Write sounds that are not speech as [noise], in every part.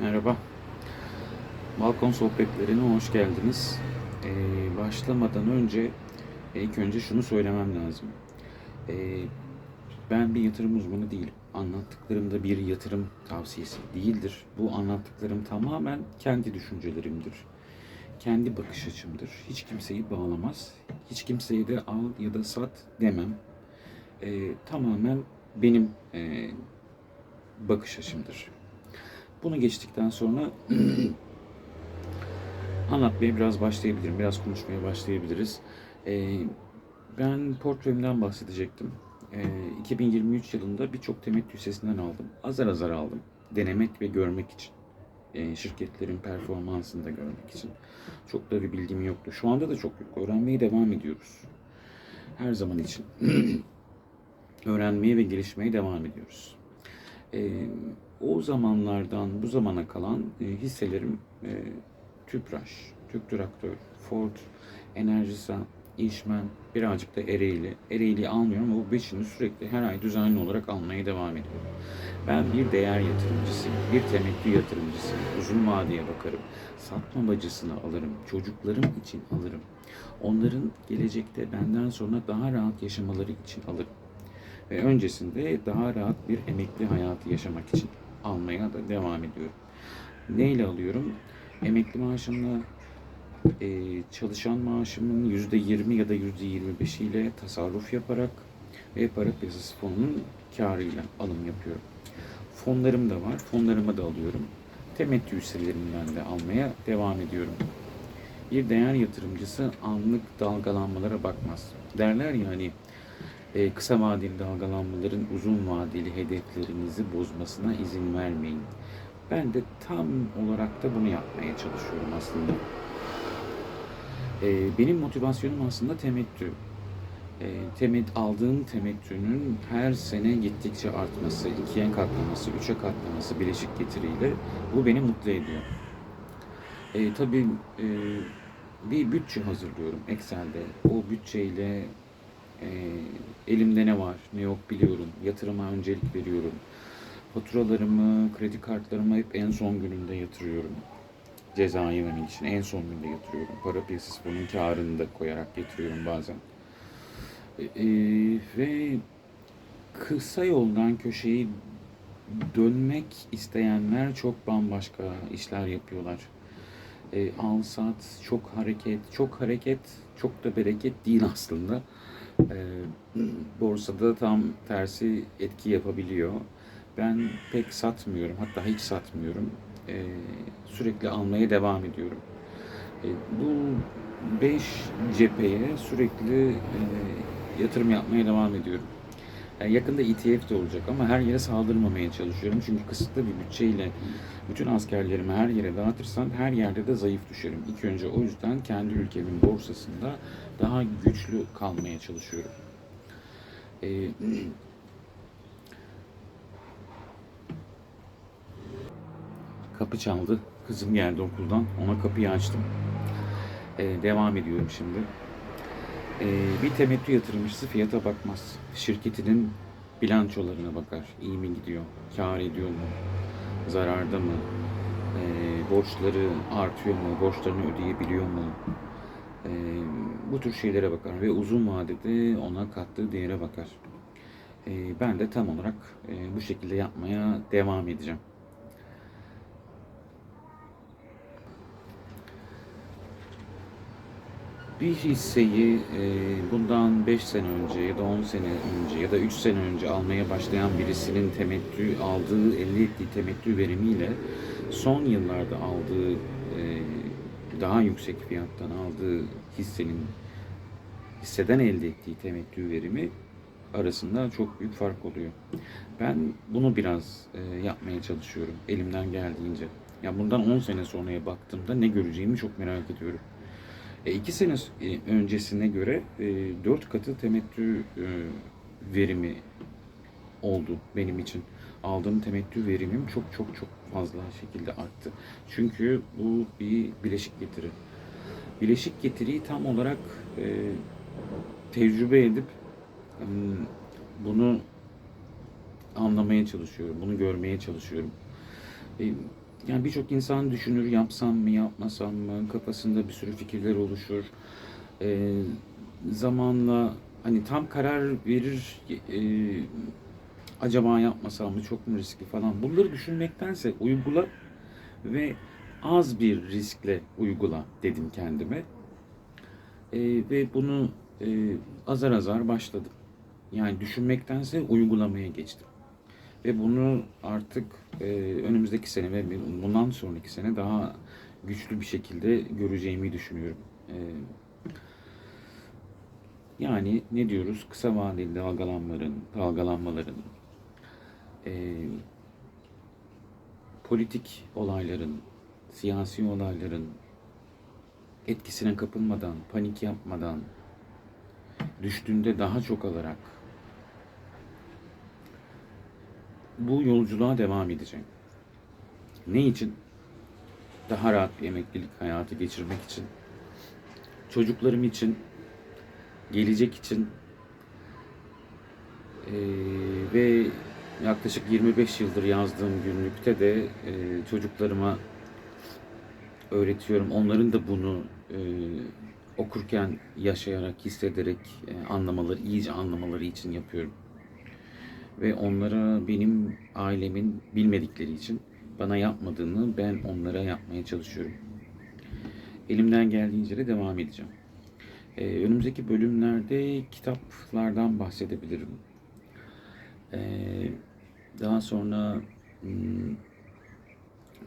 Merhaba. Balkon sohbetlerine hoş geldiniz. Ee, başlamadan önce ilk önce şunu söylemem lazım. Ee, ben bir yatırım uzmanı değilim. Anlattıklarım da bir yatırım tavsiyesi değildir. Bu anlattıklarım tamamen kendi düşüncelerimdir. Kendi bakış açımdır. Hiç kimseyi bağlamaz. Hiç kimseye de al ya da sat demem. Ee, tamamen benim e, bakış açımdır. Bunu geçtikten sonra [clears throat] anlatmaya biraz başlayabilirim. Biraz konuşmaya başlayabiliriz. Ee, ben portföyümden bahsedecektim. Ee, 2023 yılında birçok temettü hissesinden aldım. Azar azar aldım. Denemek ve görmek için. Ee, şirketlerin performansını da görmek için. Çok da bir bilgim yoktu. Şu anda da çok yok. Öğrenmeye devam ediyoruz. Her zaman için. [clears throat] Öğrenmeye ve gelişmeye devam ediyoruz. Ee, o zamanlardan bu zamana kalan e, hisselerim e, Tüpraş, Türk Traktör, Ford, Enerjisa, İşmen, birazcık da Ereğli. Ereğli'yi almıyorum ama bu beşini sürekli her ay düzenli olarak almaya devam ediyorum. Ben bir değer yatırımcısıyım, bir temettü yatırımcısıyım. Uzun vadeye bakarım. Satma bacısını alırım, çocuklarım için alırım. Onların gelecekte benden sonra daha rahat yaşamaları için alırım. Ve öncesinde daha rahat bir emekli hayatı yaşamak için almaya da devam ediyorum. Neyle alıyorum? Emekli maaşımla e, çalışan maaşımın yüzde yirmi ya da yüzde yirmi ile tasarruf yaparak ve para piyasası fonunun karıyla alım yapıyorum. Fonlarım da var. Fonlarımı da alıyorum. Temettü hisselerimden de almaya devam ediyorum. Bir değer yatırımcısı anlık dalgalanmalara bakmaz. Derler ya e, kısa vadeli dalgalanmaların uzun vadeli hedeflerinizi bozmasına izin vermeyin. Ben de tam olarak da bunu yapmaya çalışıyorum aslında. E, benim motivasyonum aslında temettü. E, temet, aldığım temettünün her sene gittikçe artması, ikiye katlaması, üçe katlaması bileşik getiriyle bu beni mutlu ediyor. E, tabii e, bir bütçe hazırlıyorum Excel'de. O bütçeyle e, elimde ne var ne yok biliyorum. Yatırıma öncelik veriyorum. Faturalarımı, kredi kartlarımı hep en son gününde yatırıyorum. Cezayı vermek için en son günde yatırıyorum. Para piyasası bunun karını da koyarak getiriyorum bazen. E, e, ve kısa yoldan köşeyi dönmek isteyenler çok bambaşka işler yapıyorlar. E, al sat, çok hareket, çok hareket, çok da bereket değil aslında. E, borsada tam tersi etki yapabiliyor. Ben pek satmıyorum, hatta hiç satmıyorum. E, sürekli almaya devam ediyorum. E, bu 5 cepheye sürekli e, yatırım yapmaya devam ediyorum. Yani yakında ETF de olacak ama her yere saldırmamaya çalışıyorum. Çünkü kısıtlı bir bütçeyle bütün askerlerimi her yere dağıtırsam her yerde de zayıf düşerim. İlk önce o yüzden kendi ülkemin borsasında daha güçlü kalmaya çalışıyorum. Ee, [clears throat] kapı çaldı. Kızım geldi okuldan. Ona kapıyı açtım. Ee, devam ediyorum şimdi. Ee, bir temettü yatırımcısı fiyata bakmaz. Şirketinin bilançolarına bakar. İyi mi gidiyor? Kar ediyor mu? Zararda mı? Ee, borçları artıyor mu? Borçlarını ödeyebiliyor mu? Ee, bu tür şeylere bakar ve uzun vadede ona kattığı değere bakar. Ben de tam olarak e, bu şekilde yapmaya devam edeceğim. Bir hisseyi e, bundan 5 sene önce ya da 10 sene önce ya da 3 sene önce almaya başlayan birisinin temettü aldığı, elde ettiği temettü verimiyle son yıllarda aldığı e, daha yüksek fiyattan aldığı hissenin hisseden elde ettiği temettü verimi arasında çok büyük fark oluyor. Ben bunu biraz e, yapmaya çalışıyorum elimden geldiğince. Ya bundan 10 sene sonraya baktığımda ne göreceğimi çok merak ediyorum. E, iki sene e, öncesine göre e, dört katı temettü e, verimi oldu benim için. Aldığım temettü verimim çok çok çok fazla şekilde arttı. Çünkü bu bir bileşik getiri. Bileşik getiriyi tam olarak e, tecrübe edip e, bunu anlamaya çalışıyorum, bunu görmeye çalışıyorum. E, yani birçok insan düşünür yapsam mı yapmasam mı kafasında bir sürü fikirler oluşur. Ee, zamanla hani tam karar verir e, acaba yapmasam mı çok mu riskli falan bunları düşünmektense uygula ve az bir riskle uygula dedim kendime. Ee, ve bunu e, azar azar başladım. Yani düşünmektense uygulamaya geçtim. Ve bunu artık e, önümüzdeki sene ve bundan sonraki sene daha güçlü bir şekilde göreceğimi düşünüyorum. E, yani ne diyoruz? Kısa vadeli dalgalanmaların, dalgalanmaların, e, politik olayların, siyasi olayların etkisine kapılmadan, panik yapmadan, düştüğünde daha çok alarak bu yolculuğa devam edeceğim. Ne için? Daha rahat bir emeklilik hayatı geçirmek için, çocuklarım için, gelecek için Ee, ve yaklaşık 25 yıldır yazdığım günlükte de e, çocuklarıma öğretiyorum. Onların da bunu e, okurken yaşayarak, hissederek e, anlamaları, iyice anlamaları için yapıyorum. Ve onlara benim ailemin bilmedikleri için bana yapmadığını ben onlara yapmaya çalışıyorum. Elimden geldiğince de devam edeceğim. Ee, önümüzdeki bölümlerde kitaplardan bahsedebilirim. Ee, daha sonra hmm,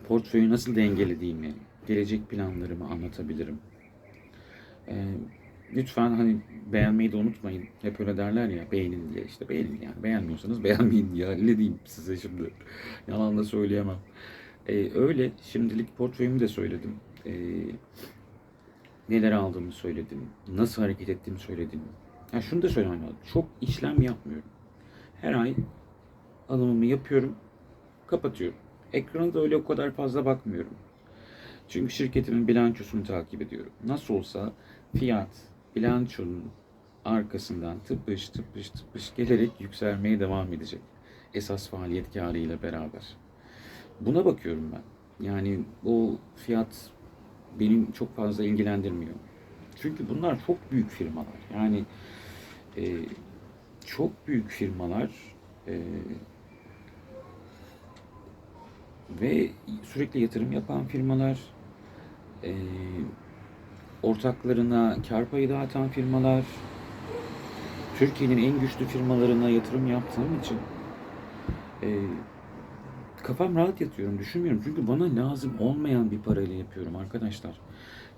portföyü nasıl dengelediğimi, gelecek planlarımı anlatabilirim. Ee, lütfen hani beğenmeyi de unutmayın. Hep öyle derler ya beğenin diye işte beğenin yani beğenmiyorsanız beğenmeyin ya ne diyeyim size şimdi [laughs] yalan da söyleyemem. Ee, öyle şimdilik portföyümü de söyledim. Ee, neler aldığımı söyledim. Nasıl hareket ettiğimi söyledim. Ya şunu da söylemem lazım. Çok işlem yapmıyorum. Her ay alımımı yapıyorum, kapatıyorum. Ekrana da öyle o kadar fazla bakmıyorum. Çünkü şirketimin bilançosunu takip ediyorum. Nasıl olsa fiyat bilançonun arkasından tıpış tıpış tıpış gelerek yükselmeye devam edecek. Esas faaliyet karı ile beraber. Buna bakıyorum ben. Yani o fiyat benim çok fazla ilgilendirmiyor. Çünkü bunlar çok büyük firmalar. Yani e, çok büyük firmalar e, ve sürekli yatırım yapan firmalar, e, ortaklarına kar payı dağıtan firmalar, Türkiye'nin en güçlü firmalarına yatırım yaptığım için e, kafam rahat yatıyorum, düşünmüyorum. Çünkü bana lazım olmayan bir parayla yapıyorum arkadaşlar.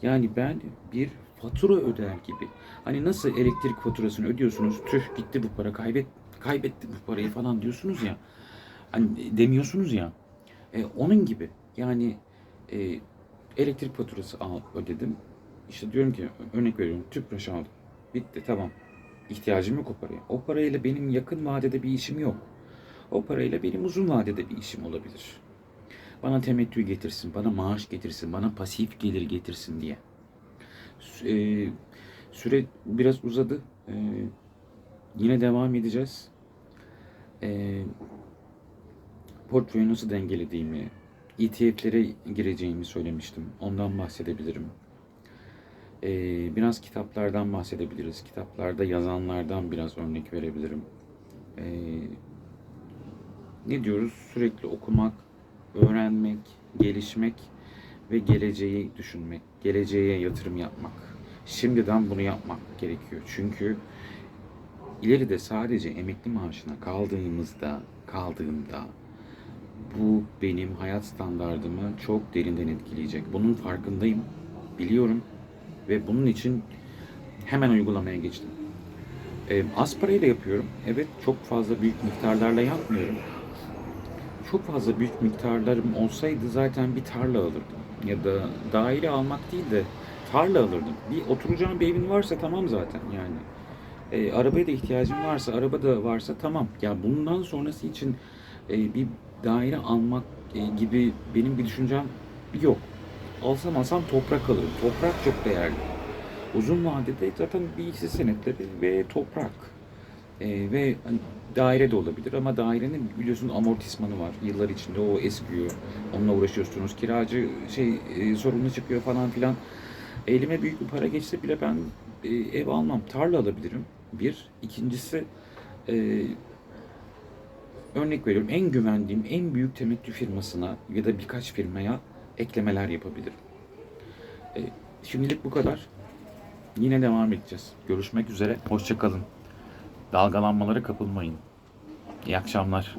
Yani ben bir fatura öder gibi. Hani nasıl elektrik faturasını ödüyorsunuz, tüh gitti bu para, kaybet kaybettim bu parayı falan diyorsunuz ya. Hani demiyorsunuz ya. E, onun gibi. Yani e, elektrik faturası al, ödedim. İşte diyorum ki örnek veriyorum tüpraş aldım. Bitti tamam. İhtiyacım yok o paraya. O parayla benim yakın vadede bir işim yok. O parayla benim uzun vadede bir işim olabilir. Bana temettü getirsin, bana maaş getirsin, bana pasif gelir getirsin diye. Sü- e, süre biraz uzadı. E, yine devam edeceğiz. E, portföyü nasıl dengelediğimi, ETF'lere gireceğimi söylemiştim. Ondan bahsedebilirim. Ee, biraz kitaplardan bahsedebiliriz. Kitaplarda yazanlardan biraz örnek verebilirim. Ee, ne diyoruz? Sürekli okumak, öğrenmek, gelişmek ve geleceği düşünmek, geleceğe yatırım yapmak. Şimdiden bunu yapmak gerekiyor. Çünkü ileride sadece emekli maaşına kaldığımızda, kaldığımda bu benim hayat standardımı çok derinden etkileyecek. Bunun farkındayım, biliyorum ve bunun için hemen uygulamaya geçtim. Ee, az parayla yapıyorum. Evet, çok fazla büyük miktarlarla yapmıyorum. Çok fazla büyük miktarlarım olsaydı zaten bir tarla alırdım. Ya da daire almak değil de tarla alırdım. Bir oturacağım bir evin varsa tamam zaten yani. E, arabaya da ihtiyacım varsa, araba da varsa tamam. Ya bundan sonrası için e, bir daire almak e, gibi benim bir düşüncem yok. Alsam alsam toprak alırım. Toprak çok değerli. Uzun vadede zaten bir hisse senetleri ve toprak. E, ve hani daire de olabilir ama dairenin biliyorsun amortismanı var. Yıllar içinde o eskiyor. Onunla uğraşıyorsunuz. Kiracı şey e, sorunlu çıkıyor falan filan. Elime büyük bir para geçse bile ben e, ev almam. Tarla alabilirim. Bir. İkincisi e, örnek veriyorum en güvendiğim en büyük temettü firmasına ya da birkaç firmaya eklemeler yapabilirim. E, şimdilik bu kadar. Yine devam edeceğiz. Görüşmek üzere. Hoşçakalın. Dalgalanmalara kapılmayın. İyi akşamlar.